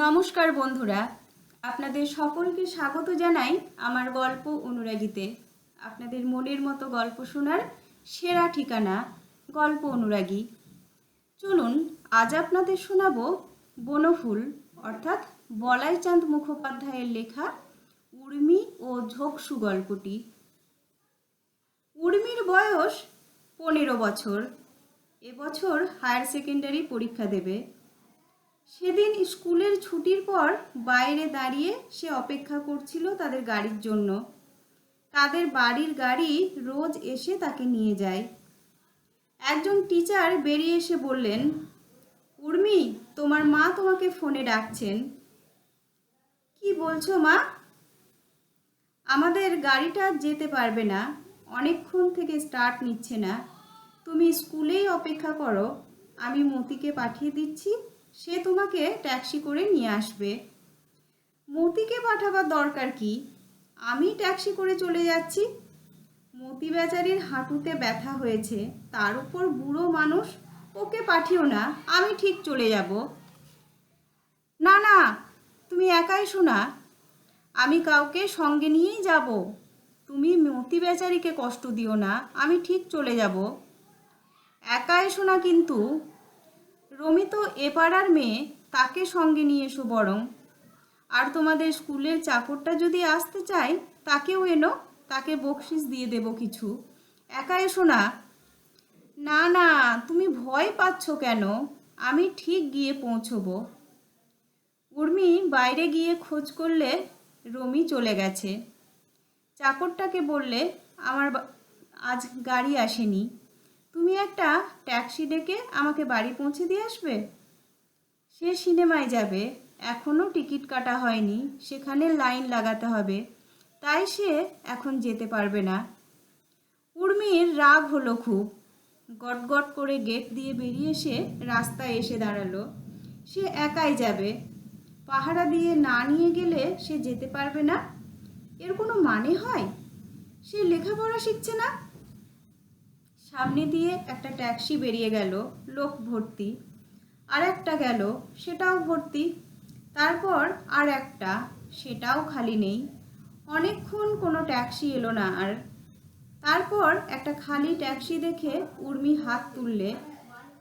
নমস্কার বন্ধুরা, আপনাদের সকলকে স্বাগত জানাই আমার গল্প অনুরাগীতে। আপনাদের মনের মতো গল্প শোনার সেরা ঠিকানা গল্প অনুরাগী। চলুন, আজ আপনাদের শোনাব বনফুল, অর্থাৎ বলাইচাঁদ মুখোপাধ্যায়ের লেখা উর্মি ও ঝোকসু গল্পটি। উর্মির বয়স পনেরো বছর। এবছর হায়ার সেকেন্ডারি পরীক্ষা দেবে। সেদিন স্কুলের ছুটির পর বাইরে দাঁড়িয়ে সে অপেক্ষা করছিল তাদের গাড়ির জন্য। তাদের বাড়ির গাড়ি রোজ এসে তাকে নিয়ে যায়। একজন টিচার বেরিয়ে এসে বললেন, উর্মি, তোমার মা তোমাকে ফোনে ডাকছেন। কি বলছো মা? আমাদের গাড়িটা যেতে পারবে না, অনেকক্ষণ থেকে স্টার্ট নিচ্ছে না। তুমি স্কুলেই অপেক্ষা করো, আমি মতিকে পাঠিয়ে দিচ্ছি। সে তোমাকে ট্যাক্সি করে নিয়ে আসবে। মতিকে পাঠাবার দরকার কি? আমি ট্যাক্সি করে চলে যাচ্ছি। মতি বেচারির হাঁটুতে ব্যথা হয়েছে। তার উপর বুড়ো মানুষ, ওকে পাঠিও না, আমি ঠিক চলে যাব। না না, তুমি একাই শোনা। আমি কাউকে সঙ্গে নিয়েই যাব। তুমি মতি বেচারিকে কষ্ট দিও না, আমি ঠিক চলে যাব। একাই শোনা কিন্তু। রমি তো এ পাড়ার মেয়ে, তাকে সঙ্গে নিয়ে এসো বরং। আর তোমাদের স্কুলের চাকরটা যদি আসতে চায়, তাকেও এনো, তাকে বকশিস দিয়ে দেব কিছু। একা এসো না। না না, তুমি ভয় পাচ্ছ কেন? আমি ঠিক গিয়ে পৌঁছবো। উর্মি বাইরে গিয়ে খোঁজ করলে রমি চলে গেছে। চাকরটাকে বললে, আমার আজ গাড়ি আসেনি। তুমি একটা ট্যাক্সি ডেকে আমাকে বাড়ি পৌঁছে দিয়ে আসবে? সে সিনেমায় যাবে। এখনও টিকিট কাটা হয়নি। সেখানে লাইন লাগাতে হবে। তাই সে এখন যেতে পারবে না। উর্মির রাগ হলো খুব। গটগট করে গেট দিয়ে বেরিয়ে এসে রাস্তায় এসে দাঁড়াল। সে একাই যাবে। পাহারা দিয়ে না নিয়ে গেলে সে যেতে পারবে না? এর কোনো মানে হয়? সে লেখাপড়া শিখছে না? সামনে দিয়ে একটা ট্যাক্সি বেরিয়ে গেল, লোক ভর্তি। আর একটা গেল, সেটাও ভর্তি। তারপর আর একটা, সেটাও খালি নেই। অনেকক্ষণ কোনো ট্যাক্সি এলো না আর। তারপর একটা খালি ট্যাক্সি দেখে উর্মি হাত তুললে।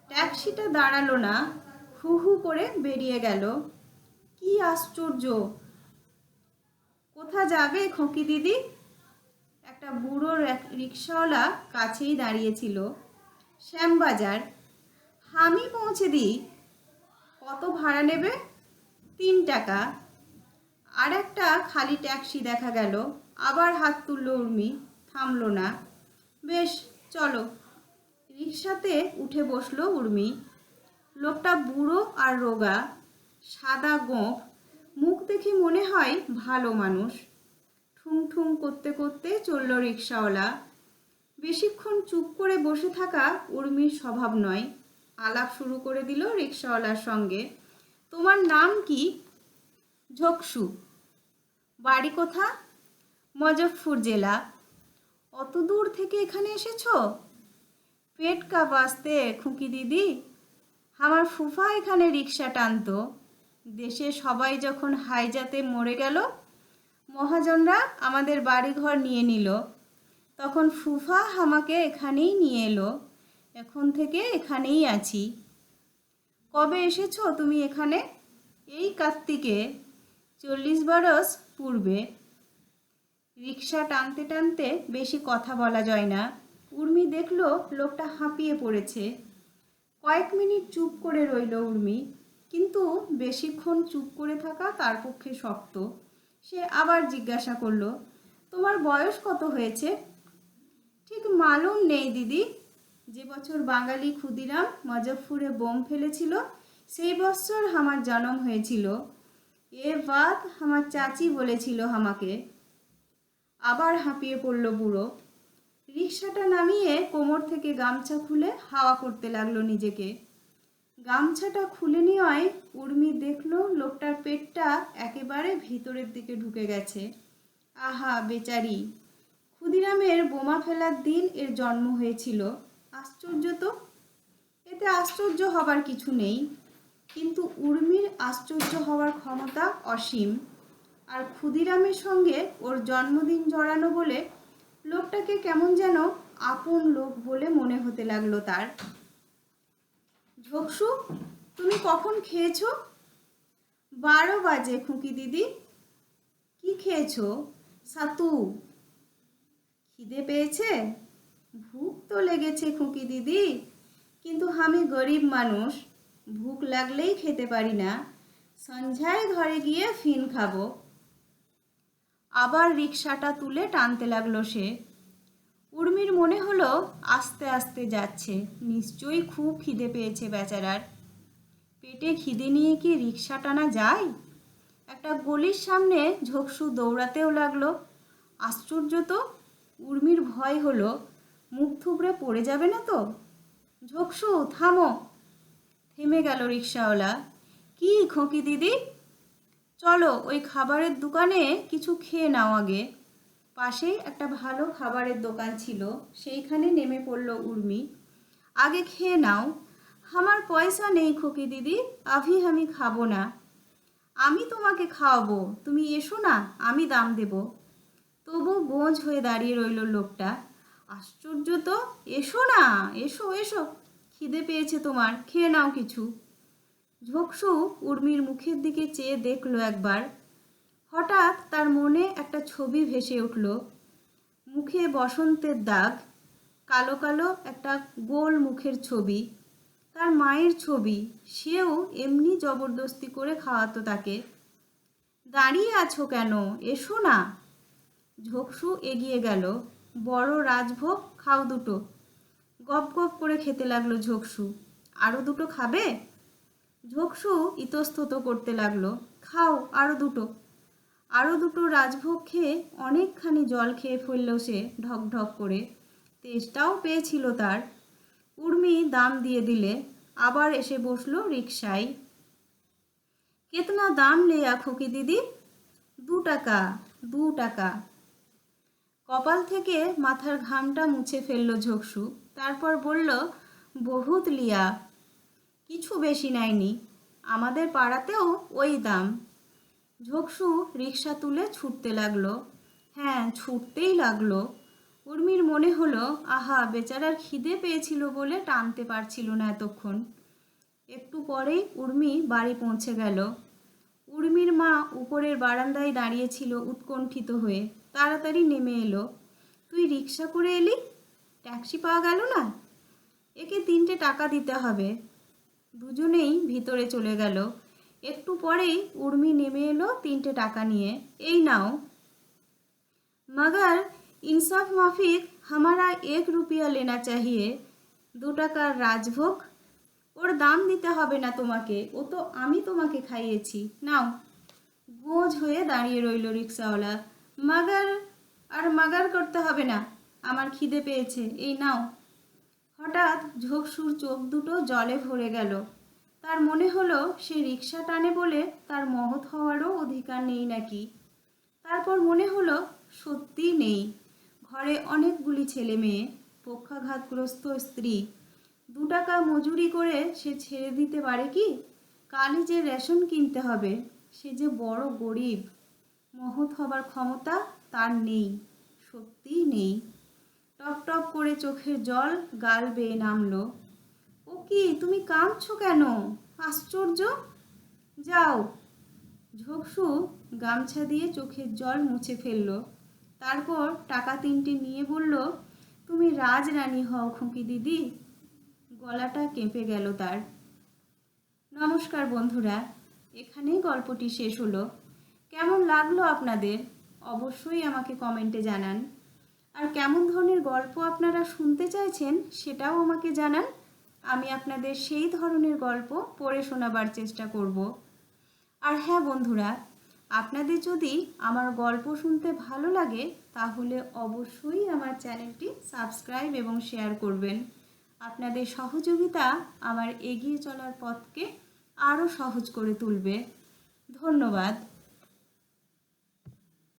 ট্যাক্সিটা দাঁড়াল না, হু হু করে বেরিয়ে গেল। কি আশ্চর্য! কোথা যাবে খোকি দিদি? একটা বুড়ো রেক- রিক্সাওয়ালা কাছেই দাঁড়িয়েছিল। শ্যামবাজার। আমি পৌঁছে দিই। কত ভাড়া নেবে? তিন টাকা। আর একটা খালি ট্যাক্সি দেখা গেল। আবার হাত তুলল উর্মি। থামলো না। বেশ, চলো। রিক্সাতে উঠে বসল উর্মি। লোকটা বুড়ো আর রোগা। সাদা গোঁফ। মুখ দেখে মনে হয় ভালো মানুষ। ঠুং ঠুং করতে করতে চলল রিক্সাওয়ালা বেশিক্ষণ চুপ করে বসে থাকা উর্মির স্বভাব নয়। আলাপ শুরু করে দিল রিক্সাওয়ালার সঙ্গে। তোমার নাম কি? ঝকসু। বাড়ি কোথা মজফরপুর জেলা। অত দূর থেকে এখানে এসেছ? পেট কা বাঁচতে খুঁকি দিদি। আমার ফুফা এখানে রিক্সা টানতো। দেশে সবাই যখন হাইজাতে মরে গেল মহাজনরা আমাদের বাড়িঘর নিয়ে নিল। তখন ফুফা আমাকে এখানেই নিয়ে এলো। এখন থেকে এখানেই আছি। কবে এসেছ তুমি এখানে? এই কার্তিকে চল্লিশ বরস পূর্বে। রিক্সা টানতে টানতে বেশি কথা বলা যায় না। উর্মি দেখল লোকটা হাঁপিয়ে পড়েছে। কয়েক মিনিট চুপ করে রইল উর্মি। কিন্তু বেশিক্ষণ চুপ করে থাকা তার পক্ষে শক্ত। সে আবার জিজ্ঞাসা করল, তোমার বয়স কত হয়েছে? ঠিক মালুম নেই, দিদি। যে বছর বাঙালি ক্ষুদিরাম মজফপুরে বোম ফেলেছিল, সেই বছর আমার জন্ম হয়েছিল। এ বাত আমার চাচি বলেছিল আমাকে। আবার হাঁপিয়ে পড়ল বুড়ো। রিক্সাটা নামিয়ে কোমর থেকে গামছা খুলে হাওয়া করতে লাগল নিজেকে। গামছাটা খুলে নেওয়ায় উর্মি দেখল লোকটার পেটটা একেবারে ভিতরের দিকে ঢুকে গেছে। আহা, বেচারি! ক্ষুদিরামের বোমা ফেলার দিন এর জন্ম হয়েছিল। আশ্চর্য তো? এতে আশ্চর্য হবার কিছু নেই। কিন্তু উর্মির আশ্চর্য হওয়ার ক্ষমতা অসীম। আর ক্ষুদিরামের সঙ্গে ওর জন্মদিন জড়ানো বলে লোকটাকে কেমন যেন আপন লোক বলে মনে হতে লাগল তার। ঝোকসু তুমি কখন খেয়েছো? বারো বাজে, খুঁকি দিদি। কি খেয়েছো? সাতু। খিদে পেয়েছে? ভুক তো লেগেছে খুঁকি দিদি। কিন্তু আমি গরিব মানুষ, ভুক লাগলেই খেতে পারি না। সন্ধ্যায় ঘরে গিয়ে ফিন খাব। আবার রিক্সাটা তুলে টানতে লাগল সে। উর্মির মনে হলো আস্তে আস্তে যাচ্ছে। নিশ্চয়ই খুব খিদে পেয়েছে বেচারার। পেটে খিদে নিয়ে কি রিক্সা টানা যায়? একটা গলির সামনে ঝোকসু দৌড়াতেও লাগল। আশ্চর্য তো, উর্মির ভয় হলো, মুখ থুবড়ে পড়ে যাবে না তো? ঝোকসু থামো। থেমে গেল রিক্সাওয়ালা কি খোঁকি দিদি? চলো, ওই খাবারের দোকানে কিছু খেয়ে নাও আগে। পাশেই একটা ভালো খাবারের দোকান ছিল, সেইখানে নেমে পড়ল উর্মি। আগে খেয়ে নাও। আমার পয়সা নেই খোকি দিদি, আভি আমি খাব না। আমি তোমাকে খাওয়াবো, তুমি এসো না, আমি দাম দেব। তবু গোঁজ হয়ে দাঁড়িয়ে রইল লোকটা। আশ্চর্য তো, এসো না, এসো এসো। খিদে পেয়েছে তোমার, খেয়ে নাও কিছু। ঝোকসু উর্মির মুখের দিকে চেয়ে দেখল একবার। হঠাৎ তার মনে একটা ছবি ভেসে উঠল। মুখে বসন্তের দাগ, কালো কালো একটা গোল মুখের ছবি। তার মায়ের ছবি, সেও এমনি জবরদস্তি করে খাওয়াতো তাকে। দাঁড়িয়ে আছো কেন? এসো না। ঝোকসু এগিয়ে গেল। বড় রাজভোগ, খাও দুটো। গপ গপ করে খেতে লাগল ঝোকসু আরও দুটো খাবে? ঝোকসু ইতস্তত করতে লাগল। খাও আরও দুটো। আরও দুটো রাজভোগ খেয়ে অনেকখানি জল খেয়ে ফেলল সে ঢক ঢক করে। তেষ্টাও পেয়েছিল তার। উর্মি দাম দিয়ে দিলে, আবার এসে বসল রিক্সায় কেতনা দাম লেয়া খুকি দিদি? দু টাকা দু টাকা। কপাল থেকে মাথার ঘামটা মুছে ফেলল ঝোকসু। তারপর বলল, বহুত লিয়া, কিছু বেশি নেয়নি আমাদের পাড়াতেও ওই দাম। ঝোকসু রিক্সা তুলে ছুটতে লাগল। হ্যাঁ ছুটতেই লাগল। উর্মির মনে হলো, আহা, বেচারার খিদে পেয়েছিল বলে টানতে পারছিল না এতক্ষণ। একটু পরেই উর্মি বাড়ি পৌঁছে গেল। উর্মির মা উপরের বারান্দায় দাঁড়িয়েছিল উৎকণ্ঠিত হয়ে। তাড়াতাড়ি নেমে এলো। তুই রিক্সা করে এলি? ট্যাক্সি পাওয়া গেল না? একে তিনটে টাকা দিতে হবে। দুজনেই ভিতরে চলে গেল। একটু পরেই উর্মি নেমে এলো তিনটে টাকা নিয়ে। এই নাও। মগর ইনসাফ মাফিক হামারা এক রুপিয়া লেনা চাহিয়ে দু টাকার রাজভোগ। ওর দাম দিতে হবে না তোমাকে, ও তো আমি তোমাকে খাইয়েছি। নাও। গোজ হয়ে দাঁড়িয়ে রইল রিক্সাওয়ালা। মাগার, আর মাগার করতে হবে না, আমার খিদে পেয়েছে, এই নাও। হঠাৎ ঝোঁকসুর চোখ দুটো জলে ভরে গেল। তার মনে হলো সে রিক্সা টানে বলে তার মহৎ হওয়ারও অধিকার নেই নাকি। তারপর মনে হলো সত্যি নেই। ঘরে অনেকগুলি ছেলে মেয়ে, পক্ষাঘাতগ্রস্ত স্ত্রী। দু টাকা মজুরি করে সে ছেড়ে দিতে পারে কি? কালই যে রেশন কিনতে হবে, সে যে বড় গরিব। মহৎ হবার ক্ষমতা তার নেই, সত্যিই নেই। টপ টপ করে চোখের জল গাল বেয়ে নামলো। কি? তুমি কাঁদছো কেন? আশ্চর্য? যাও। ঝোকসু গামছা দিয়ে চোখের জল মুছে ফেলল। তারপর টাকা তিনটে নিয়ে বলল, তুমি রাজ রাজরানী হও খুঁকি দিদি। গলাটা কেঁপে গেল তার। নমস্কার বন্ধুরা, এখানেই গল্পটি শেষ হলো। কেমন লাগল আপনাদের? অবশ্যই আমাকে কমেন্টে জানান। আর কেমন ধরনের গল্প আপনারা শুনতে চাইছেন, সেটাও আমাকে জানান। আমি আপনাদের সেই ধরনের গল্প পড়ে শোনাবার চেষ্টা করব। আর হ্যাঁ বন্ধুরা, আপনাদের যদি আমার গল্প শুনতে ভালো লাগে, তাহলে অবশ্যই আমার চ্যানেলটি সাবস্ক্রাইব এবং শেয়ার করবেন। আপনাদের সহযোগিতা আমার এগিয়ে চলার পথকে আরও সহজ করে তুলবে। ধন্যবাদ।